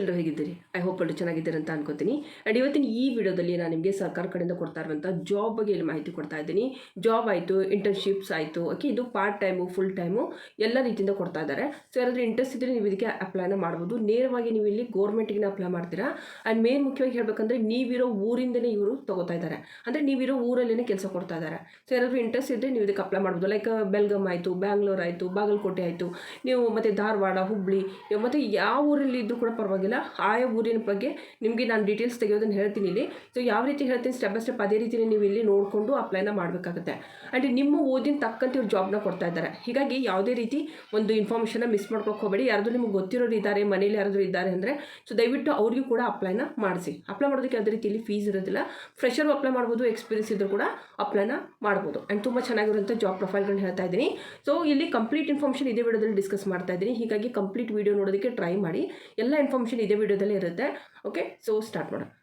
ಎಲ್ಲರೂ ಹೇಗಿದ್ದೀರಿ? I hope ಎಲ್ಲರೂ ಚೆನ್ನಾಗಿದ್ದೀರಿ ಅಂತ ಅನ್ಕೋತೀನಿ. ಆ್ಯಂಡ್ ಇವತ್ತಿನ ಈ ವಿಡಿಯೋದಲ್ಲಿ ನಾನು ನಿಮಗೆ ಸರ್ಕಾರ ಕಡೆಯಿಂದ ಕೊಡ್ತಾ ಇರುವಂಥ ಜಾಬ್ ಬಗ್ಗೆ ಇಲ್ಲಿ ಮಾಹಿತಿ ಕೊಡ್ತಾ ಇದ್ದೀನಿ. ಜಾಬ್ ಆಯಿತು ಇಂಟರ್ನ್ಶಿಪ್ಸ್ ಆಯಿತು ಓಕೆ ಇದು ಪಾರ್ಟ್ ಟೈಮು ಫುಲ್ ಟೈಮು ಎಲ್ಲ ರೀತಿಯಿಂದ ಕೊಡ್ತಾ ಇದ್ದಾರೆ. ಸೊ ಯಾರಾದರೂ ಇಂಟ್ರೆಸ್ಟ್ ಇದ್ದರೆ ನೀವು ಇದಕ್ಕೆ ಅಪ್ಲೈನ ಮಾಡ್ಬೋದು. ನೇರವಾಗಿ ನೀವು ಇಲ್ಲಿ ಗೌರ್ಮೆಂಟಿಗೆ ಅಪ್ಲೈ ಮಾಡ್ತೀರಾ? ಆ್ಯಂಡ್ ಮೇನ್ ಮುಖ್ಯವಾಗಿ ಹೇಳಬೇಕಂದ್ರೆ ನೀವಿರೋ ಊರಿಂದನೇ ಇವರು ತಗೋತಾ ಇದ್ದಾರೆ. ಅಂದರೆ ನೀವಿರೋ ಊರಲ್ಲೇ ಕೆಲಸ ಕೊಡ್ತಾ ಇದ್ದಾರೆ. ಸೊ ಯಾರಾದರೂ ಇಂಟ್ರೆಸ್ಟ್ ಇದ್ದರೆ ನೀವು ಇದಕ್ಕೆ ಅಪ್ಲೈ ಮಾಡ್ಬೋದು. ಲೈಕ್ ಬೆಲ್ಗಮ್ ಆಯಿತು ಬ್ಯಾಂಗ್ಳೂರ್ ಆಯಿತು ಬಾಗಲಕೋಟೆ ಆಯಿತು. ನೀವು ಮತ್ತು ಧಾರವಾಡ ಹುಬ್ಳಿ ಮತ್ತು ಯಾವ ಊರಲ್ಲಿ ಇದ್ದರೂ ಕೂಡ ಪರವಾಗಿಲ್ಲ. ಆಯಾ ಊರಿನ ಬಗ್ಗೆ ನಿಮಗೆ ನಾನು ಡೀಟೇಲ್ಸ್ ತೆಗೆಯೋದನ್ನು ಹೇಳ್ತೀನಿ ಇಲ್ಲಿ. ಸೊ ಯಾವ ರೀತಿ ಹೇಳ್ತೀನಿ ಸ್ಟೆಪ್ ಬೈ ಸ್ಟೆಪ್ ಅದೇ ರೀತಿ ನೀವು ಇಲ್ಲಿ ನೋಡಿಕೊಂಡು ಅಪ್ಲೈನ ಮಾಡಬೇಕಾಗುತ್ತೆ. ಆ್ಯಂಡ್ ನಿಮ್ಮ ಓದಿನ ತಕ್ಕಂತೆ ಇವ್ರು ಜಾಬ್ನ ಕೊಡ್ತಾ ಇದ್ದಾರೆ. ಹೀಗಾಗಿ ಯಾವುದೇ ರೀತಿ ಒಂದು ಇನ್ಫಾರ್ಮೇಷನ್ನ ಮಿಸ್ ಮಾಡ್ಕೊಕ್ಕೆ ಹೋಗಬೇಡಿ. ಯಾರಾದರೂ ನಿಮ್ಗೆ ಗೊತ್ತಿರೋರು ಇದ್ದಾರೆ, ಮನೇಲಿ ಯಾರಾದರೂ ಇದ್ದಾರೆ ಅಂದರೆ ಸೊ ದಯವಿಟ್ಟು ಅವ್ರಿಗೂ ಕೂಡ ಅಪ್ಲೈನ ಮಾಡಿಸಿ. ಅಪ್ಲೈ ಮಾಡೋದಕ್ಕೆ ಯಾವುದೇ ರೀತಿಯಲ್ಲಿ ಫೀಸ್ ಇರೋದಿಲ್ಲ. ಫ್ರೆಶರ್ ಅಪ್ಲೈ ಮಾಡ್ಬೋದು ಎಕ್ಸ್ಪೀರಿಯನ್ಸ್ ಇದ್ದರೂ ಕೂಡ ಅಪ್ಲೈನ ಮಾಡ್ಬೋದು. ಆ್ಯಂಡ್ ತುಂಬ ಚೆನ್ನಾಗಿರುವಂಥ ಜಾಬ್ ಪ್ರೊಫೈಲ್ಗಳನ್ನ ಹೇಳ್ತಾ ಇದ್ದೀನಿ. ಸೊ ಇಲ್ಲಿ ಕಂಪ್ಲೀಟ್ ಇನ್ಫಾರ್ಮೇಷನ್ ಇದೇ ವಿಡಿಯೋದಲ್ಲಿ ಡಿಸ್ಕಸ್ ಮಾಡ್ತಾ ಇದ್ದೀನಿ. ಹೀಗಾಗಿ ಕಂಪ್ಲೀಟ್ ವಿಡಿಯೋ ನೋಡೋದಕ್ಕೆ ಟ್ರೈ ಮಾಡಿ. ಎಲ್ಲ ಇನ್ಫಾರ್ಮೇಷನ್ ಇದೇ ವಿಡಿಯೋದಲ್ಲೇ ಇರುತ್ತೆ ಓಕೆ ಸೊ ಸ್ಟಾರ್ಟ್ ಮಾಡೋಣ.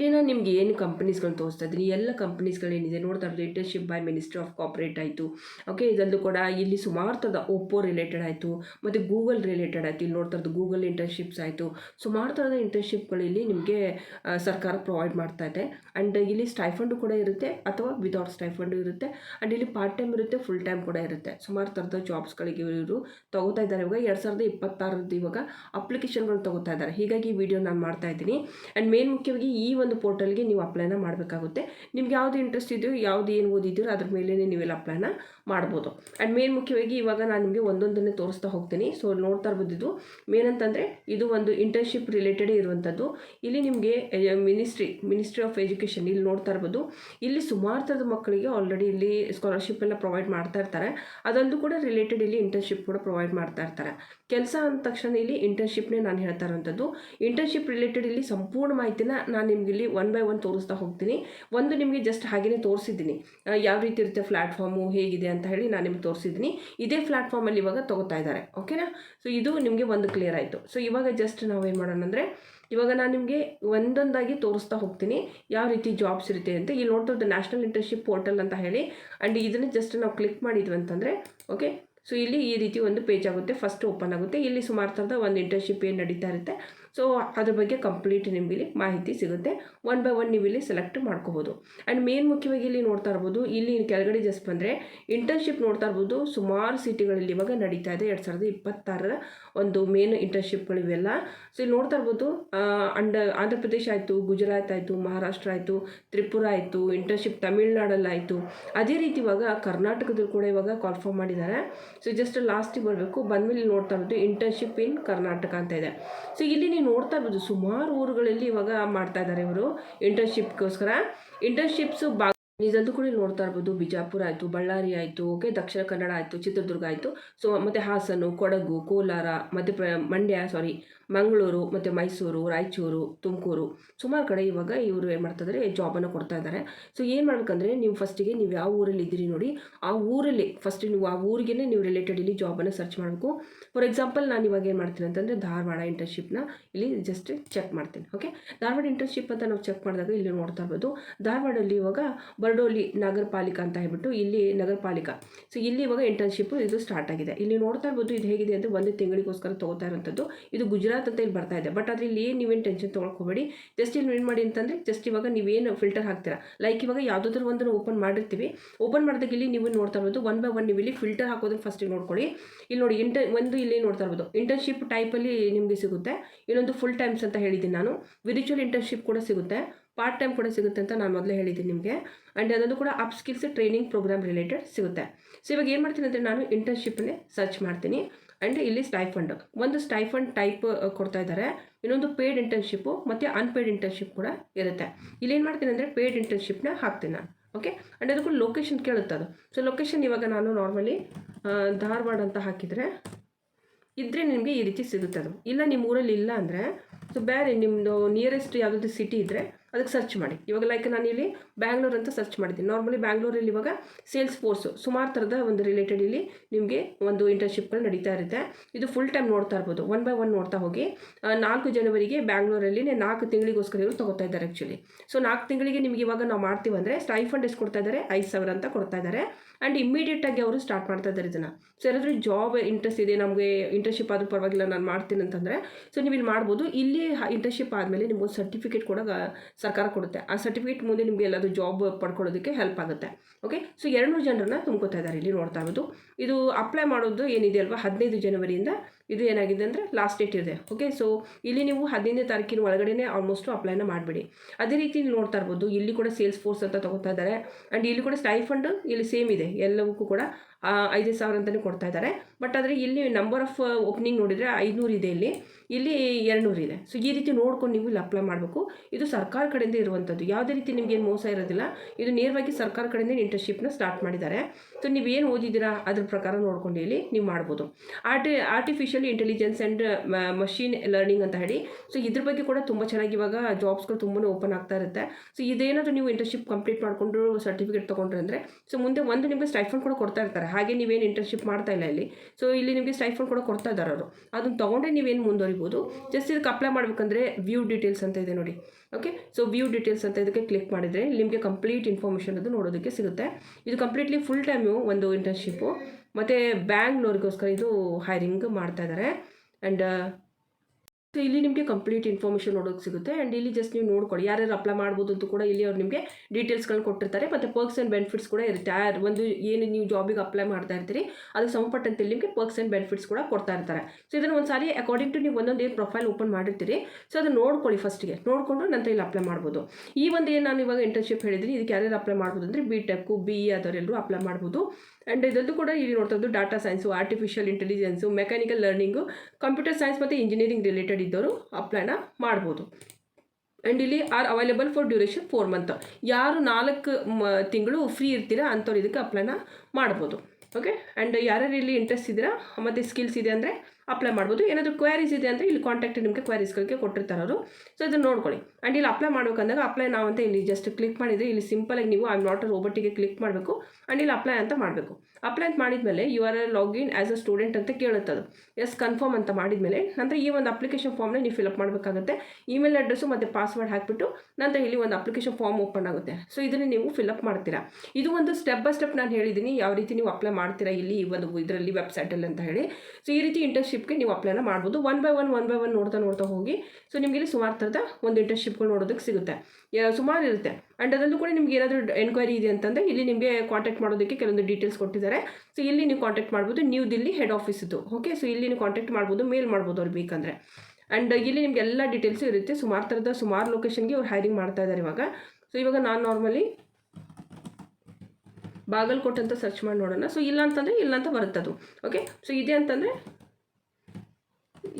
ಇಲ್ಲಿ ನಾನು ನಿಮಗೆ ಏನು ಕಂಪ್ನೀಸ್ಗಳು ತೋರಿಸ್ತಾ ಇದ್ದೀನಿ ಎಲ್ಲ ಕಂಪನೀಸ್ಗಳೇನಿದೆ ನೋಡ್ತಾ ಇರೋದು internship by ministry of corporate ಆಯಿತು. ಓಕೆ ಇದಲ್ಲೂ ಕೂಡ ಇಲ್ಲಿ ಸುಮಾರು ಥರದ ಒಪ್ಪೋ ರಿಲೇಟೆಡ್ ಆಯಿತು, ಮತ್ತು ಗೂಗಲ್ ರಿಲೇಟೆಡ್ ಆಯಿತು. ಇಲ್ಲಿ ನೋಡ್ತಾ ಇರೋದು ಗೂಗಲ್ ಇಂಟರ್ನ್ಶಿಪ್ಸ್ ಆಯಿತು. ಸುಮಾರು ಥರದ ಇಂಟರ್ನ್ಶಿಪ್ಗಳು ಇಲ್ಲಿ ನಿಮಗೆ ಸರ್ಕಾರ ಪ್ರೊವೈಡ್ ಮಾಡ್ತಾ ಇದೆ. ಆ್ಯಂಡ್ ಇಲ್ಲಿ ಸ್ಟೈಫಂಡು ಕೂಡ ಇರುತ್ತೆ, ಅಥವಾ ವಿದೌಟ್ ಸ್ಟೈಫಂಡು ಇರುತ್ತೆ. ಆ್ಯಂಡ್ ಇಲ್ಲಿ ಪಾರ್ಟ್ ಟೈಮ್ ಇರುತ್ತೆ ಫುಲ್ ಟೈಮ್ ಕೂಡ ಇರುತ್ತೆ. ಸುಮಾರು ಥರದ ಜಾಬ್ಸ್ಗಳಿಗೆ ಇವರು ತಗೋತಾ ಇದ್ದಾರೆ ಇವಾಗ. ಎರಡು ಸಾವಿರದ ಇಪ್ಪತ್ತಾರದ್ದು ಇವಾಗ ಅಪ್ಲಿಕೇಶನ್ಗಳು ತಗೋತಾ ಇದ್ದಾರೆ. ಹೀಗಾಗಿ ವಿಡಿಯೋ ನಾನು ಮಾಡ್ತಾ ಇದ್ದೀನಿ. ಆ್ಯಂಡ್ ಮೇನ್ ಮುಖ್ಯವಾಗಿ ಈ ಒಂದು ಪೋರ್ಟಲ್ಗೆ ನೀವು ಅಪ್ಲೈನ ಮಾಡಬೇಕಾಗುತ್ತೆ. ನಿಮ್ಗೆ ಯಾವುದು ಇಂಟ್ರೆಸ್ಟ್ ಇದೆಯೋ, ಯಾವ್ದು ಏನು ಓದಿದ್ದೀರೋ ಅದ್ರ ಮೇಲೆ ನೀವೆಲ್ಲ ಅಪ್ಲೈನ ಮಾಡ್ಬೋದು. ಆ್ಯಂಡ್ ಮೇನ್ ಮುಖ್ಯವಾಗಿ ಇವಾಗ ನಾನು ನಿಮಗೆ ಒಂದೊಂದನ್ನೇ ತೋರಿಸ್ತಾ ಹೋಗ್ತೀನಿ. ಸೊ ನೋಡ್ತಾ ಇರ್ಬೋದಿದ್ದು ಇದು ಮೇನ್ ಅಂತಂದರೆ, ಇದು ಒಂದು ಇಂಟರ್ನ್ಶಿಪ್ ರಿಲೇಟೆಡ್ ಇರುವಂಥದ್ದು ಇಲ್ಲಿ ನಿಮಗೆ ಮಿನಿಸ್ಟ್ರಿ ಮಿನಿಸ್ಟ್ರಿ ಆಫ್ ಎಜುಕೇಷನ್ ಇಲ್ಲಿ ನೋಡ್ತಾ ಇರ್ಬೋದು. ಇಲ್ಲಿ ಸುಮಾರು ಥರದ ಮಕ್ಕಳಿಗೆ ಆಲ್ರೆಡಿ ಇಲ್ಲಿ ಸ್ಕಾಲರ್ಶಿಪ್ ಎಲ್ಲ ಪ್ರೊವೈಡ್ ಮಾಡ್ತಾ ಇರ್ತಾರೆ. ಅದೊಂದು ಕೂಡ ರಿಲೇಟೆಡ್ ಇಲ್ಲಿ ಇಂಟರ್ನ್ಶಿಪ್ ಕೂಡ ಪ್ರೊವೈಡ್ ಮಾಡ್ತಾ ಇರ್ತಾರೆ. ಕೆಲಸ ಅಂದ ತಕ್ಷಣ ಇಲ್ಲಿ ಇಂಟರ್ನ್ಶಿಪ್ನೇ ನಾನು ಹೇಳ್ತಾ ಇರೋಂಥದ್ದು. ಇಂಟರ್ನ್ಶಿಪ್ ರಿಲೇಟೆಡ್ ಇಲ್ಲಿ ಸಂಪೂರ್ಣ ಮಾಹಿತಿನ ನಾನು ನಿಮ್ಗೆ ಇಲ್ಲಿ ಒನ್ ಬೈ ಒನ್ ತೋರಿಸ್ತಾ ಹೋಗ್ತೀನಿ. ಒಂದು ನಿಮಗೆ ಜಸ್ಟ್ ಹಾಗೇನೆ ತೋರಿಸಿದ್ದೀನಿ. ಯಾವ ರೀತಿ ಇರುತ್ತೆ ಪ್ಲ್ಯಾಟ್ಫಾರ್ಮು ಹೇಗಿದೆ ಅಂತ ಹೇಳಿ ನಾನು ನಿಮ್ಗೆ ತೋರಿಸಿದ್ದೀನಿ. ಇದೇ ಪ್ಲ್ಯಾಟ್ಫಾರ್ಮಲ್ಲಿ ಇವಾಗ ತೊಗೋತಾ ಇದ್ದಾರೆ. ಓಕೆನಾ ಸೊ ಇದು ನಿಮಗೆ ಒಂದು ಕ್ಲಿಯರ್ ಆಯಿತು. ಸೊ ಇವಾಗ ಜಸ್ಟ್ ನಾವೇನು ಮಾಡೋಣ ಅಂದರೆ, ಇವಾಗ ನಾನು ನಿಮಗೆ ಒಂದೊಂದಾಗಿ ತೋರಿಸ್ತಾ ಹೋಗ್ತೀನಿ. ಯಾವ ರೀತಿ ಜಾಬ್ಸ್ ಇರುತ್ತೆ ಅಂತ. ಇಲ್ಲಿ ನೋಡ್ತಾ ನ್ಯಾಷನಲ್ ಇಂಟರ್ನ್ಶಿಪ್ ಪೋರ್ಟಲ್ ಅಂತ ಹೇಳಿ. ಆ್ಯಂಡ್ ಇದನ್ನು ಜಸ್ಟ್ ನಾವು ಕ್ಲಿಕ್ ಮಾಡಿದ್ವಿ ಅಂತಂದರೆ ಓಕೆ ಸೊ ಇಲ್ಲಿ ಈ ರೀತಿ ಒಂದು ಪೇಜ್ ಆಗುತ್ತೆ. ಫಸ್ಟ್ ಓಪನ್ ಆಗುತ್ತೆ. ಇಲ್ಲಿ ಸುಮಾರು ಥರದ ಒಂದು ಇಂಟರ್ನ್ಶಿಪ್ ಏನು ನಡೀತಾ ಇರುತ್ತೆ. ಸೊ ಅದ್ರ ಬಗ್ಗೆ ಕಂಪ್ಲೀಟ್ ನಿಮಗೆ ಇಲ್ಲಿ ಮಾಹಿತಿ ಸಿಗುತ್ತೆ. ಒನ್ ಬೈ ಒನ್ ನೀವು ಇಲ್ಲಿ ಸೆಲೆಕ್ಟ್ ಮಾಡ್ಕೋಬೋದು. ಆ್ಯಂಡ್ ಮೇನ್ ಮುಖ್ಯವಾಗಿ ಇಲ್ಲಿ ನೋಡ್ತಾ ಇರ್ಬೋದು, ಇಲ್ಲಿ ಕೆಳಗಡೆ ಜಸ್ಟ್ ಬಂದರೆ ಇಂಟರ್ನ್ಶಿಪ್ ನೋಡ್ತಾ ಇರ್ಬೋದು. ಸುಮಾರು ಸಿಟಿಗಳಲ್ಲಿ ಇವಾಗ ನಡೀತಾ ಇದೆ ಎರಡು ಸಾವಿರದ ಇಪ್ಪತ್ತಾರರ ಒಂದು ಮೇನ್ ಇಂಟರ್ನ್ಶಿಪ್ಗಳಿವೆಲ್ಲ ಸೊ ಇಲ್ಲಿ ನೋಡ್ತಾ ಇರ್ಬೋದು ಅಂಡ್, ಆಂಧ್ರ ಪ್ರದೇಶ ಆಯಿತು, ಗುಜರಾತ್ ಆಯಿತು, ಮಹಾರಾಷ್ಟ್ರ ಆಯಿತು, ತ್ರಿಪುರ ಆಯಿತು ಇಂಟರ್ನ್ಶಿಪ್ ತಮಿಳ್ನಾಡಲ್ಲಾಯಿತು ಅದೇ ರೀತಿ ಇವಾಗ ಕರ್ನಾಟಕದಲ್ಲಿ ಕೂಡ ಇವಾಗ ಕಾಲ್ಫಾರ್ಮ್ ಮಾಡಿದ್ದಾರೆ. ಸೊ ಜಸ್ಟ್ ಲಾಸ್ಟಿಗೆ ಬರಬೇಕು. ಬಂದ ಮೇಲೆ ನೋಡ್ತಾ ಇರೋದು ಇಂಟರ್ನ್ಶಿಪ್ ಇನ್ ಕರ್ನಾಟಕ ಅಂತ ಇದೆ. ಸೊ ಇಲ್ಲಿ ನೋಡ್ತಾ ಇರ್ಬೋದು. ಸುಮಾರು ಊರುಗಳಲ್ಲಿ ಇವಾಗ ಮಾಡ್ತಾ ಇದ್ದಾರೆ ಇವರು. ಇಂಟರ್ನ್ಶಿಪ್ಗೋಸ್ಕರ ಇಂಟರ್ನ್ಶಿಪ್ಸು ಬಾ ಇದಂತೂ ಕೂಡ ನೋಡ್ತಾ ಇರ್ಬೋದು. ಬಿಜಾಪುರ ಆಯಿತು, ಬಳ್ಳಾರಿ ಆಯಿತು ಓಕೆ ದಕ್ಷಿಣ ಕನ್ನಡ ಆಯಿತು, ಚಿತ್ರದುರ್ಗ ಆಯಿತು. ಸೊ ಮತ್ತು ಹಾಸನ, ಕೊಡಗು, ಕೋಲಾರ, ಮತ್ತು ಪ್ರ ಮಂಡ್ಯ ಸಾರಿ ಮಂಗಳೂರು, ಮತ್ತು ಮೈಸೂರು, ರಾಯಚೂರು, ತುಮಕೂರು. ಸುಮಾರು ಕಡೆ ಇವಾಗ ಇವರು ಏನು ಮಾಡ್ತಾ ಇದ್ದಾರೆ ಜಾಬನ್ನು ಕೊಡ್ತಾ ಇದ್ದಾರೆ ಸೊ ಏನು ಮಾಡ್ಬೇಕಂದ್ರೆ ನೀವು ಫಸ್ಟಿಗೆ ನೀವು ಯಾವ ಊರಲ್ಲಿ ಇದ್ದೀರಿ ನೋಡಿ, ಆ ಊರಲ್ಲಿ ಫಸ್ಟ್ ನೀವು ಆ ಊರಿಗೆ ನೀವು ರಿಲೇಟೆಡ್ ಇಲ್ಲಿ ಜಾಬನ್ನು ಸರ್ಚ್ ಮಾಡಬೇಕು. ಫಾರ್ ಎಕ್ಸಾಂಪಲ್ ನಾನು ಇವಾಗ ಏನು ಮಾಡ್ತೀನಿ ಅಂತಂದರೆ ಧಾರವಾಡ ಇಂಟರ್ನ್ಶಿಪ್ನ ಇಲ್ಲಿ ಜಸ್ಟ್ ಚೆಕ್ ಮಾಡ್ತೀನಿ ಓಕೆ ಧಾರವಾಡ ಇಂಟರ್ನ್ಶಿಪ್ ಅಂತ ನಾವು ಚೆಕ್ ಮಾಡಿದಾಗ ಇಲ್ಲಿ ನೋಡ್ತಾ ಇರ್ಬೋದು. ಧಾರವಾಡಲ್ಲಿ ಇವಾಗ ಬರ್ಡೋಲಿ ನಗರ ಪಾಲಿಕಾ ಅಂತ ಹೇಳ್ಬಿಟ್ಟು ಇಲ್ಲಿ ನಗರ ಪಾಲಿಕಾ ಸೊ ಇಲ್ಲಿ ಇವಾಗ ಇಂಟರ್ನ್ಶಿಪ್ ಇದು ಸ್ಟಾರ್ಟ್ ಆಗಿದೆ. ಇಲ್ಲಿ ನೋಡ್ತಾ ಇರ್ಬೋದು ಇದು ಹೇಗಿದೆ ಅಂದರೆ ಒಂದು ತಿಂಗಳಿಗೋಸ್ಕರ ತೊಗೋತಾ ಇರೋಂಥದ್ದು. ಇದು ಗುಜರಾತ್ ಅಂತ ಇಲ್ಲಿ ಬರ್ತಾ ಇದೆ. ಬಟ್ ಅದ್ರ ಇಲ್ಲಿ ಏನು ನೀವೇನು ಟೆನ್ಷನ್ ತೊಗೊಳ್ಕೋಬೇಡಿ ಜಸ್ಟ್ ಇಲ್ಲಿ ಏನು ಮಾಡಿ ಅಂತಂದರೆ ಜಸ್ಟ್ ಇವಾಗ ನೀವೇನು ಫಿಲ್ಟರ್ ಹಾಕ್ತೀರಾ? ಲೈಕ್ ಇವಾಗ ಯಾವುದಾದ್ರೂ ಒಂದನ್ನು ಓಪನ್ ಮಾಡಿರ್ತೀವಿ. ಓಪನ್ ಮಾಡಿದಾಗ ಇಲ್ಲಿ ನೀವು ನೋಡ್ತಾ ಇರ್ಬೋದು ಒನ್ ಬೈ ಒನ್ ನೀವು ಇಲ್ಲಿ ಫಿಲ್ಟರ್ ಹಾಕೋದನ್ನು ಫಸ್ಟಿಗೆ ನೋಡ್ಕೊಳ್ಳಿ. ಇಲ್ಲಿ ನೋಡಿ ಇಂಟರ್ ಒಂದು ಇಲ್ಲಿ ನೋಡ್ತಾ ಇರ್ಬೋದು. ಇಂಟರ್ನ್ಶಿಪ್ ಟೈಪಲ್ಲಿ ನಿಮಗೆ ಸಿಗುತ್ತೆ. ಇನ್ನೊಂದು ಫುಲ್ ಟೈಮ್ಸ್ ಅಂತ ಹೇಳಿದ್ದೀನಿ ನಾನು. ವಿರಿಚುವಲ್ ಇಂಟರ್ನ್ಶಿಪ್ ಕೂಡ ಸಿಗುತ್ತೆ. ಪಾರ್ಟ್ ಟೈಮ್ ಕೂಡ ಸಿಗುತ್ತೆ ಅಂತ ನಾನು ಮೊದಲೇ ಹೇಳಿದ್ದೀನಿ ನಿಮಗೆ. ಆ್ಯಂಡ್ ಅದೊಂದು ಕೂಡ up skills training programme related ಸಿಗುತ್ತೆ. ಸೊ ಇವಾಗ ಏನು ಮಾಡ್ತೀನಿ ಅಂದರೆ ನಾನು ಇಂಟರ್ನ್ಶಿಪ್ನೇ ಸರ್ಚ್ ಮಾಡ್ತೀನಿ. ಆ್ಯಂಡ್ ಇಲ್ಲಿ ಸ್ಟೈಫಂಡ್ ಒಂದು ಸ್ಟೈಫಂಡ್ ಟೈಪ್ ಕೊಡ್ತಾ ಇದ್ದಾರೆ. ಇನ್ನೊಂದು ಪೇಯ್ಡ್ ಇಂಟರ್ನ್ಶಿಪ್ಪು ಮತ್ತು ಅನ್ಪೇಯ್ಡ್ ಇಂಟರ್ನ್ಶಿಪ್ ಕೂಡ ಇರುತ್ತೆ. ಇಲ್ಲಿ ಏನು ಮಾಡ್ತೀನಿ ಅಂದರೆ ಪೇಯ್ಡ್ ಇಂಟರ್ನ್ಶಿಪ್ನ ಹಾಕ್ತೀನಿ ನಾನು. ಓಕೆ ಆ್ಯಂಡ್ ಅದಕ್ಕೂ ಲೊಕೇಶನ್ ಕೇಳುತ್ತೆ ಅದು. ಸೊ ಲೊಕೇಶನ್ ಇವಾಗ ನಾನು ನಾರ್ಮಲಿ ಧಾರವಾಡ ಅಂತ ಹಾಕಿದರೆ ಇದ್ದರೆ ನಿಮಗೆ ಈ ರೀತಿ ಸಿಗುತ್ತೆ ಅದು. ಇಲ್ಲ ನಿಮ್ಮ ಊರಲ್ಲಿ ಇಲ್ಲ ಅಂದರೆ ಸೊ ಬೇರೆ ನಿಮ್ಮದು ನಿಯರೆಸ್ಟ್ ಯಾವುದಾದ್ರು ಸಿಟಿ ಇದ್ದರೆ ಅದಕ್ಕೆ ಸರ್ಚ್ ಮಾಡಿ. ಇವಾಗ ಲೈಕ್ ನಾನು ಇಲ್ಲಿ ಬ್ಯಾಂಗ್ಳೂರ್ ಅಂತ ಸರ್ಚ್ ಮಾಡಿದ್ದೀನಿ. ನಾರ್ಮಲಿ ಬ್ಯಾಂಗ್ಳೂರಲ್ಲಿ ಇವಾಗ ಸೇಲ್ಸ್ ಫೋರ್ಸು ಸುಮಾರು ಥರದ ಒಂದು ರಿಲೇಟೆಡ್ ಇಲ್ಲಿ ನಿಮಗೆ ಒಂದು ಇಂಟರ್ನ್ಶಿಪ್ಗಳು ನಡೀತಾ ಇರುತ್ತೆ. ಇದು ಫುಲ್ ಟೈಮ್ ನೋಡ್ತಾ ಇರ್ಬೋದು. ಒನ್ ಬೈ ಒನ್ ನೋಡ್ತಾ ಹೋಗಿ ನಾಲ್ಕು ಜನವರಿಗೆ ಬ್ಯಾಂಗ್ಳೂರಲ್ಲಿ ನಾಲ್ಕು ತಿಂಗಳಿಗೋಸ್ಕರ ಇವರು ತಗೋತಾ ಇದ್ದಾರೆ ಆ್ಯಕ್ಚುಲಿ ಸೊ ನಾಲ್ಕು ತಿಂಗಳಿಗೆ ನಿಮಗೆ ಇವಾಗ ನಾವು ಮಾಡ್ತೀವಿ ಅಂದರೆ ಸ್ಟೈಫಂಡ್ ಎಷ್ಟು ಕೊಡ್ತಾ ಇದ್ದಾರೆ? ಐದು ಸಾವಿರ ಅಂತ ಕೊಡ್ತಾ ಇದ್ದಾರೆ. ಆ್ಯಂಡ್ ಇಮ್ಮಿಡಿಯೇಟಾಗಿ ಅವರು ಸ್ಟಾರ್ಟ್ ಮಾಡ್ತಾ ಇದ್ದಾರೆ ಇದನ್ನು. ಸೊ ಯಾರಾದರೂ ಜಾಬ್ ಇಂಟ್ರೆಸ್ಟ್ ಇದೆ, ನಮಗೆ ಇಂಟರ್ನ್ಶಿಪ್ ಆದರೂ ಪರವಾಗಿಲ್ಲ, ನಾನು ಮಾಡ್ತೀನಿ ಅಂತಂದರೆ ಸೊ ನೀವು ಇಲ್ಲಿ ಮಾಡ್ಬೋದು. ಇಲ್ಲಿ ಇಂಟರ್ನ್ಶಿಪ್ ಆದಮೇಲೆ ನಿಮ್ಗೆ ಸರ್ಟಿಫಿಕೇಟ್ ಕೂಡ ಸರ್ಕಾರ ಕೊಡುತ್ತೆ. ಆ ಸರ್ಟಿಫಿಕೇಟ್ ಮುಂದೆ ನಿಮಗೆ ಎಲ್ಲಾದರೂ ಜಾಬ್ ಪಡ್ಕೊಳ್ಳೋದಕ್ಕೆ ಹೆಲ್ಪ್ ಆಗುತ್ತೆ. ಓಕೆ ಸೊ ಎರಡು ಜನರನ್ನ ತುಂಬ್ಕೋತಾ ಇದ್ದಾರೆ ಇಲ್ಲಿ ನೋಡ್ತಾ ಇರೋದು. ಇದು ಅಪ್ಲೈ ಮಾಡೋದು ಏನಿದೆ ಅಲ್ವಾ? ಹದಿನೈದು ಜನವರಿಯಿಂದ ಇದು ಏನಾಗಿದೆ ಅಂದರೆ ಲಾಸ್ಟ್ ಡೇಟ್ ಇದೆ. ಓಕೆ ಸೊ ಇಲ್ಲಿ ನೀವು ಹದಿನೈದನೇ ತಾರೀಕಿನ ಒಳಗಡೆನೇ ಆಲ್ಮೋಸ್ಟು ಅಪ್ಲೈನ ಮಾಡಿಬಿಡಿ. ಅದೇ ರೀತಿ ಇಲ್ಲಿ ನೋಡ್ತಾ ಇರ್ಬೋದು, ಇಲ್ಲಿ ಕೂಡ ಸೇಲ್ಸ್ ಫೋರ್ಸ್ ಅಂತ ತಗೋತಾ ಇದ್ದಾರೆ. ಆ್ಯಂಡ್ ಇಲ್ಲಿ ಕೂಡ ಸ್ಟೈಫಂಡ್ ಇಲ್ಲಿ ಸೇಮ್ ಇದೆ, ಎಲ್ಲವಕ್ಕೂ ಕೂಡ ಐದು ಸಾವಿರ ಅಂತಲೇ ಕೊಡ್ತಾ ಇದ್ದಾರೆ. ಬಟ್ ಆದರೆ ಇಲ್ಲಿ ನಂಬರ್ ಆಫ್ ಓಪನಿಂಗ್ ನೋಡಿದರೆ ಐದುನೂರು ಇದೆ ಇಲ್ಲಿ. ಇಲ್ಲಿ ಎರಡುನೂರು ಇದೆ. ಸೊ ಈ ರೀತಿ ನೋಡ್ಕೊಂಡು ನೀವು ಇಲ್ಲಿ ಅಪ್ಲೈ ಮಾಡಬೇಕು. ಇದು ಸರ್ಕಾರ ಕಡೆಯಿಂದ ಇರುವಂಥದ್ದು. ಯಾವುದೇ ರೀತಿ ನಿಮ್ಗೆ ಏನು ಮೋಸ ಇರೋದಿಲ್ಲ. ಇದು ನೇರವಾಗಿ ಸರ್ಕಾರ ಕಡೆಯಿಂದ ಇಂಟರ್ನ್ಶಿಪ್ನ ಸ್ಟಾರ್ಟ್ ಮಾಡಿದ್ದಾರೆ. ಸೊ ನೀವೇನು ಓದಿದ್ದೀರಾ ಅದ್ರ ಪ್ರಕಾರ ನೋಡ್ಕೊಂಡು ಇಲ್ಲಿ ನೀವು ಮಾಡ್ಬೋದು. Arti artificial intelligence and machine learning ಅಂತ ಹೇಳಿ. ಸೊ ಇದ್ರ ಬಗ್ಗೆ ಕೂಡ ತುಂಬ ಚೆನ್ನಾಗಿ ಇವಾಗ ಜಾಬ್ಸ್ಗಳು ತುಂಬಾ ಓಪನ್ ಆಗ್ತಾ ಇರುತ್ತೆ. ಸೊ ಇದೇನಾದರೂ ನೀವು ಇಂಟರ್ನ್ಶಿಪ್ ಕಂಪ್ಲೀಟ್ ಮಾಡಿಕೊಂಡು ಸರ್ಟಿಫಿಕೇಟ್ ತೊಗೊಂಡ್ರೆ ಅಂದರೆ ಸೊ ಮುಂದೆ ಒಂದು ನಿಮಗೆ ಸ್ಟೈಫಂಡ್ ಕೂಡ ಕೊಡ್ತಾ ಇರ್ತಾರೆ. ಹಾಗೆ ನೀವೇನು ಇಂಟರ್ನ್ಶಿಪ್ ಮಾಡ್ತಾ ಇಲ್ಲ ಇಲ್ಲಿ. ಸೊ ಇಲ್ಲಿ ನಿಮಗೆ ಸ್ಟೈಫಂಡ್ ಕೂಡ ಕೊಡ್ತಾ ಇದ್ದಾರೆ ಅವರು. ಅದನ್ನು ತೊಗೊಂಡ್ರೆ ನೀವೇನು ಮುಂದುವರಿಬೋದು. ಜಸ್ಟ್ ಇದಕ್ಕೆ ಅಪ್ಲೈ ಮಾಡಬೇಕಂದ್ರೆ ವ್ಯೂ ಡೀಟೇಲ್ಸ್ ಅಂತ ಇದೆ ನೋಡಿ. ಓಕೆ ಸೊ ವ್ಯೂ ಡೀಟೇಲ್ಸ್ ಅಂತ ಇದಕ್ಕೆ ಕ್ಲಿಕ್ ಮಾಡಿದರೆ ನಿಮಗೆ ಕಂಪ್ಲೀಟ್ ಇನ್ಫಾರ್ಮೇಷನ್ ಅದು ನೋಡೋದಕ್ಕೆ ಸಿಗುತ್ತೆ. ಇದು ಕಂಪ್ಲೀಟ್ಲಿ ಫುಲ್ ಟೈಮು ಒಂದು ಇಂಟರ್ನ್ಶಿಪ್ಪು ಮತ್ತು ಬ್ಯಾಂಗ್ಳೂರಿಗೋಸ್ಕರ ಇದು ಹೈರಿಂಗ್ ಮಾಡ್ತಾ ಇದ್ದಾರೆ ಆ್ಯಂಡ್ ಸೊ ಇಲ್ಲಿ ನಿಮಗೆ ಕಂಪ್ಲೀಟ್ ಇನ್ಫಾರ್ಮೇಷನ್ ನೋಡೋಕೆ ಸಿಗುತ್ತೆ. ಆ್ಯಂಡ್ ಇಲ್ಲಿ ಜಸ್ಟ್ ನೀವು ನೋಡ್ಕೊಳ್ಳಿ. ಯಾರ್ಯಾರು ಅಪ್ಲೈ ಮಾಡ್ಬೋದು ಅಂತ ಕೂಡ ಇಲ್ಲಿ ಅವ್ರು ನಿಮಗೆ ಡೀಟೇಲ್ಸ್ಗಳನ್ನ ಕೊಟ್ಟಿರ್ತಾರೆ. ಮತ್ತು ಪರ್ಕ್ಸ್ ಆ್ಯಂಡ್ ಬೆನಿಫಿಟ್ಸ್ ಕೂಡ ಇರುತ್ತೆ. ಯಾರು ಒಂದು ಏನು ನೀವು ಜಾಬಿಗೆ ಅಪ್ಲೈ ಮಾಡ್ತಾ ಇರ್ತೀರಿ, ಅದಕ್ಕೆ ಸಂಬಂಧಪಟ್ಟಂತೆ ನಿಮಗೆ ಪರ್ಕ್ಸ್ ಆ್ಯಂಡ್ ಬೆನಿಫಿಟ್ಸ್ ಕೂಡ ಕೊಡ್ತಾ ಇರ್ತಾರೆ. ಸೊ ಇದನ್ನು ಒಂದು ಸಾರಿ ಅಕಾರ್ಡಿಂಗ್ ಟು ನೀವು ಒಂದೊಂದು ಏನು ಪ್ರೊಫೈಲ್ ಓಪನ್ ಮಾಡಿರ್ತೀರಿ. ಸೊ ಅದನ್ನು ನೋಡ್ಕೊಳ್ಳಿ ಫಸ್ಟಿಗೆ ನೋಡಿಕೊಂಡು ನಂತರ ಇಲ್ಲಿ ಅಪ್ಲೈ ಮಾಡ್ಬೋದು. ಈ ಒಂದು ಏನು ನಾನು ಇವಾಗ ಇಂಟರ್ನ್ಶಿಪ್ ಹೇಳಿದ್ದೀನಿ. ಇದಕ್ಕೆ ಯಾರ್ಯಾರು ಅಪ್ಲೈ ಮಾಡ್ಬೋದು ಅಂದರೆ ಬಿ ಟೆಕ್ಕು ಬಿ ಇ ಆದವರೆಲ್ಲರೂ ಅಪ್ಲೈ ಮಾಡ್ಬೋದು. ಆ್ಯಂಡ್ ಇದರದ್ದು ಕೂಡ ಇಲ್ಲಿ ನೋಡ್ತಾ data science artificial intelligence mechanical learning computer science ಮತ್ತು ಇಂಜಿನಿಯರಿಂಗ್ ರಿಲೇಟೆಡ್ ಇದ್ದವರು ಅಪ್ಲೈನ ಮಾಡ್ಬೋದು. ಆ್ಯಂಡ್ ಇಲ್ಲಿ are available for duration four month ಯಾರು ನಾಲ್ಕು ತಿಂಗಳು ಫ್ರೀ ಇರ್ತೀರಾ ಅಂಥವ್ರು ಇದಕ್ಕೆ ಅಪ್ಲೈನ ಮಾಡ್ಬೋದು. ಓಕೆ ಆ್ಯಂಡ್ ಯಾರ್ಯಾರು ಇಲ್ಲಿ ಇಂಟ್ರೆಸ್ಟ್ ಇದ್ದೀರಾ, ಮತ್ತು ಸ್ಕಿಲ್ಸ್ ಇದೆ ಅಂದರೆ ಅಪ್ಲೈ ಮಾಡ್ಬೋದು. ಏನಾದರೂ ಕ್ವಾರೀಸ್ ಇದೆ ಅಂದರೆ ಇಲ್ಲಿ ಕಾಂಟ್ಯಾಕ್ಟ್ ನಿಮಗೆ ಕ್ವಾರೀಸ್ಗಳಿಗೆ ಕೊಟ್ಟಿರ್ತಾರೆ ಅವರು ಸೊ ಇದನ್ನು ನೋಡ್ಕೊಳ್ಳಿ. ಆ್ಯಂಡ್ ಇಲ್ಲಿ ಅಪ್ಲೈ ಮಾಡ್ಬೇಕಂದಾಗ ಅಪ್ಲೈ ನಾವು ಅಂತ ಇಲ್ಲಿ ಜಸ್ಟ್ ಕ್ಲಿಕ್ ಮಾಡಿದರೆ ಇಲ್ಲಿ ಸಿಂಪಲಾಗಿ ನೀವು ಐ ನಾಟ್ ರೋಬೋಟಿಗೆ ಕ್ಲಿಕ್ ಮಾಡಬೇಕು. ಆ್ಯಂಡ್ ಇಲ್ಲಿ ಅಪ್ಲೈ ಅಂತ ಮಾಡಬೇಕು. ಅಪ್ಲೈ ಅಂತ ಮಾಡಿದ್ಮೇಲೆ you are login as a student ಅಂತ ಕೇಳುತ್ತೆ ಅದು. ಎಸ್ ಕನ್ಫರ್ಮ್ ಅಂತ ಮಾಡಿದ್ಮೇಲೆ ನಂತರ ಈ ಒಂದು ಅಪ್ಲಿಕೇಶನ್ ಫಾರ್ಮ್ನ ನೀವು ಫಿಲಪ್ ಮಾಡಬೇಕಾಗುತ್ತೆ. ಇಮೇಲ್ ಅಡ್ರೆಸ್ಸು ಮತ್ತು ಪಾಸ್ವರ್ಡ್ ಹಾಕಿಬಿಟ್ಟು ನಂತರ ಇಲ್ಲಿ ಒಂದು ಅಪ್ಲಿಕೇಶನ್ ಫಾರ್ಮ್ ಓಪನ್ ಆಗುತ್ತೆ. ಸೊ ಇದನ್ನು ನೀವು ಫಿಲಪ್ ಮಾಡ್ತೀರಾ. ಇದು ಒಂದು ಸ್ಟೆಪ್ ಬೈ ಸ್ಟೆಪ್ ನಾನು ಹೇಳಿದ್ದೀನಿ ಯಾವ ರೀತಿ ನೀವು ಅಪ್ಲೈ ಮಾಡ್ತೀರಾ ಇಲ್ಲಿ ಈ ಒಂದು ಇದರಲ್ಲಿ ವೆಬ್ಸೈಟಲ್ಲಿ ಅಂತ ಹೇಳಿ. ಸೊ ಈ ರೀತಿ ಇಂಟರ್ನ್ಶಿಪ್ಗೆ ನೀವು ಅಪ್ಲೈನ ಮಾಡ್ಬೋದು. One by one one by one ನೋಡ್ತಾ ನೋಡ್ತಾ ಹೋಗಿ ಸೊ ನಿಮಗೆ ಇಲ್ಲಿ ಸುಮಾರು ಥರದ ಒಂದು ಇಂಟರ್ನ್ಶಿಪ್ಗಳು ನೋಡೋದಕ್ಕೆ ಸಿಗುತ್ತೆ. ಸುಮಾರು ಇರುತ್ತೆ. ಆ್ಯಂಡ್ ಅದರಲ್ಲೂ ಕೂಡ ನಿಮ್ಗೆ ಏನಾದರೂ ಎನ್ಕ್ವೈರಿ ಇದೆ ಅಂತಂದರೆ, ಇಲ್ಲಿ ನಿಮಗೆ ಕಾಂಟ್ಯಾಕ್ಟ್ ಮಾಡೋದಕ್ಕೆ ಕೆಲವೊಂದು ಡೀಟೇಲ್ಸ್ ಕೊಟ್ಟಿದ್ದಾರೆ. ಸೊ ಇಲ್ಲಿ ನೀವು ಕಾಂಟ್ಯಾಕ್ಟ್ ಮಾಡ್ಬೋದು ನ್ಯೂ ದಿಲ್ಲಿ ಹೆಡ್ ಆಫೀಸಿದ್ದು ಓಕೆ ಸೊ ಇಲ್ಲಿ ನೀವು ಕಾಂಟ್ಯಾಕ್ಟ್ ಮಾಡ್ಬೋದು ಮೇಲ್ ಮಾಡ್ಬೋದು ಅವ್ರು ಬೇಕಂದರೆ. ಆ್ಯಂಡ್ ಇಲ್ಲಿ ನಿಮ್ಗೆ ಎಲ್ಲ ಡೀಟೇಲ್ಸು ಇರುತ್ತೆ. ಸುಮಾರು ಥರದ ಸುಮಾರು ಲೊಕೇಶನ್ಗೆ ಅವ್ರು ಹೈರಿಂಗ್ ಮಾಡ್ತಾ ಇದ್ದಾರೆ ಇವಾಗ. ಸೊ ಇವಾಗ ನಾನು ನಾರ್ಮಲಿ ಬಾಗಲ್ಕೋಟ್ ಅಂತ ಸರ್ಚ್ ಮಾಡಿ ನೋಡೋಣ. ಸೊ ಇಲ್ಲ ಅಂತಂದರೆ, ಇಲ್ಲ ಅಂತ ಬರುತ್ತೆ ಅದು ಓಕೆ ಸೊ ಇದೆ ಅಂತಂದರೆ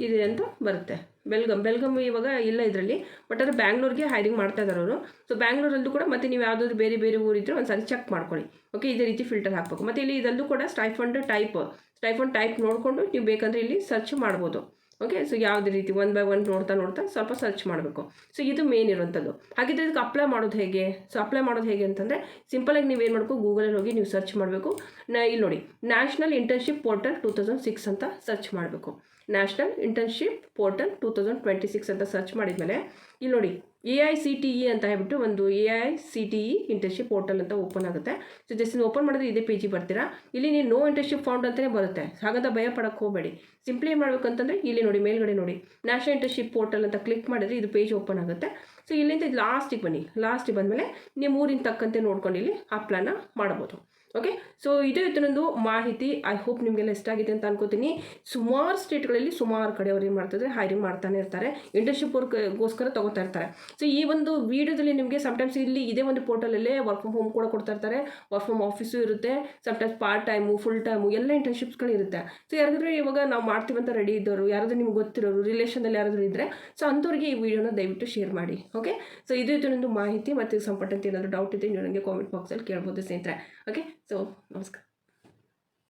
ಇದೆ ಅಂತ ಬರುತ್ತೆ. ಬೆಲ್ಗಮ್ ಬೆಲ್ಗಮ್ ಇವಾಗ ಇಲ್ಲ ಇದರಲ್ಲಿ. ಬಟ್ ಅದು ಬ್ಯಾಂಗ್ಳೂರ್ಗೆ ಹೈರಿಂಗ್ ಮಾಡ್ತಾ ಇದ್ದಾರೆ ಅವರು. ಸೊ ಬ್ಯಾಂಗ್ಳೂರಲ್ಲೂ ಕೂಡ ಮತ್ತೆ ನೀವು ಯಾವುದಾದ್ರು ಬೇರೆ ಬೇರೆ ಊರಿದ್ರೆ ಒಂದು ಸಾರಿ ಚೆಕ್ ಮಾಡ್ಕೊಳ್ಳಿ. ಓಕೆ ಇದೇ ರೀತಿ ಫಿಲ್ಟರ್ ಹಾಕಬೇಕು. ಮತ್ತು ಇಲ್ಲಿ ಇದಲ್ಲೂ ಕೂಡ ಸ್ಟೈಫಂಡ್ ಟೈಪ್ ಸ್ಟೈಫಂಡ್ ಟೈಪ್ ನೋಡಿಕೊಂಡು ನೀವು ಬೇಕಂದರೆ ಇಲ್ಲಿ ಸರ್ಚ್ ಮಾಡ್ಬೋದು. ಓಕೆ ಸೊ ಯಾವುದೇ ರೀತಿ ಒನ್ ಬೈ ಒನ್ ನೋಡ್ತಾ ನೋಡ್ತಾ ಸ್ವಲ್ಪ ಸರ್ಚ್ ಮಾಡಬೇಕು. ಸೊ ಇದು ಮೇನ್ ಇರುವಂಥದ್ದು ಹಾಗಿದ್ರೆ ಇದಕ್ಕೆ ಅಪ್ಲೈ ಮಾಡೋದು ಹೇಗೆ? ಸೊ ಅಪ್ಲೈ ಮಾಡೋದು ಹೇಗೆ ಅಂತಂದರೆ ಸಿಂಪಲಾಗಿ ನೀವು ಏನು ಮಾಡಬೇಕು ಗೂಗಲಲ್ಲಿ ಹೋಗಿ ನೀವು ಸರ್ಚ್ ಮಾಡಬೇಕು. ನಾ ಇಲ್ಲಿ ನೋಡಿ national internship portal two thousand six ಅಂತ ಸರ್ಚ್ ಮಾಡಬೇಕು. National internship portal two thousand twenty six ಅಂತ ಸರ್ಚ್ ಮಾಡಿದ್ಮೇಲೆ, ಇಲ್ಲಿ ನೋಡಿ, A I C T E ಅಂತ ಹೇಳ್ಬಿಟ್ಟು ಒಂದು A I C T E internship portal ಅಂತ ಓಪನ್ ಆಗುತ್ತೆ. ಸೊ ಜಸ್ಟ್ ಓಪನ್ ಮಾಡಿದ್ರೆ ಇದೇ ಪೇಜಿಗೆ ಬರ್ತೀರಾ? ಇಲ್ಲಿ ನೀವು ನೋ ಇಂಟರ್ನ್ಶಿಪ್ ಫೌಂಡ್ ಅಂತಲೇ ಬರುತ್ತೆ. ಹಾಗಂತ ಭಯ ಪಡಕ್ಕೆ ಹೋಗಬೇಡಿ. ಸಿಂಪ್ಲಿ ಏನು ಮಾಡ್ಬೇಕಂತಂದರೆ, ಇಲ್ಲಿ ನೋಡಿ ಮೇಲ್ಗಡೆ ನೋಡಿ, ನ್ಯಾಷನಲ್ ಇಂಟರ್ನ್ಶಿಪ್ ಪೋರ್ಟಲ್ ಅಂತ ಕ್ಲಿಕ್ ಮಾಡಿದ್ರೆ ಇದು ಪೇಜ್ ಓಪನ್ ಆಗುತ್ತೆ. ಸೊ ಇಲ್ಲಿಂದ ಲಾಸ್ಟಿಗೆ ಬನ್ನಿ. ಲಾಸ್ಟಿಗೆ ಬಂದಮೇಲೆ, ನಿಮ್ಮ ಊರಿನ ತಕ್ಕಂತೆ ನೋಡ್ಕೊಂಡು ಇಲ್ಲಿ ಅಪ್ಲೈನ ಮಾಡ್ಬೋದು ಓಕೆ ಸೊ ಇದೇ ಇದರೊಂದು ಮಾಹಿತಿ. ಐ ಹೋಪ್ ನಿಮಗೆಲ್ಲ ಇಷ್ಟ ಆಗಿದೆ ಅಂತ ಅನ್ಕೋತೀನಿ. ಸುಮಾರು ಸ್ಟೇಟ್ಗಳಲ್ಲಿ ಸುಮಾರು ಕಡೆ ಅವ್ರು ಏನು ಮಾಡ್ತಾರೆ ಹೈರಿಂಗ್ ಮಾಡ್ತಾನೆ ಇರ್ತಾರೆ. ಇಂಟರ್ನ್ಶಿಪ್ ಗೋಸ್ಕರ ತಗೋತಾ ಇರ್ತಾರೆ. ಸೊ ಈ ಒಂದು ವಿಡಿಯೋದಲ್ಲಿ ನಿಮಗೆ ಸಮ್ಟೈಮ್ಸ್ ಇಲ್ಲಿ ಇದೇ ಒಂದು ಪೋರ್ಟಲಲ್ಲೇ ವರ್ಕ್ ಫ್ರಮ್ ಹೋಮ್ ಕೂಡ ಕೊಡ್ತಾ ಇರ್ತಾರೆ. ವರ್ಕ್ ಫ್ರಮ್ ಆಫೀಸು ಇರುತ್ತೆ. Sometimes part time full time ಎಲ್ಲ ಇಂಟರ್ನ್ಶಿಪ್ಸ್ಗಳು ಇರುತ್ತೆ. ಸೊ ಯಾರಾದರೂ ಇವಾಗ ನಾವು ಮಾಡ್ತೀವಂತ ರೆಡಿ ಇದ್ದವರು, ಯಾರಾದರೂ ನಿಮ್ಗೆ ಗೊತ್ತಿರೋರು ರಿಲೇಷನಲ್ಲಿ ಯಾರಾದರೂ ಇದ್ದರೆ ಸೊ ಅಂಥವ್ರಿಗೆ ಈ ವಿಡಿಯೋನ ದಯವಿಟ್ಟು ಶೇರ್ ಮಾಡಿ. ಓಕೆ ಸೊ ಇದು ಇದೊಂದು ಮಾಹಿತಿ. ಮತ್ತು ಸಂಪಟ್ಟಂತೆ ಏನಾದರೂ ಡೌಟ್ ಇದೆ ನೀವು ನನಗೆ ಕಾಮೆಂಟ್ ಬಾಕ್ಸಲ್ಲಿ ಕೇಳ್ಬೋದು ಸ್ನೇಹಿತರೆ. ಓಕೆ ಸೊ ನಮಸ್ಕಾರ.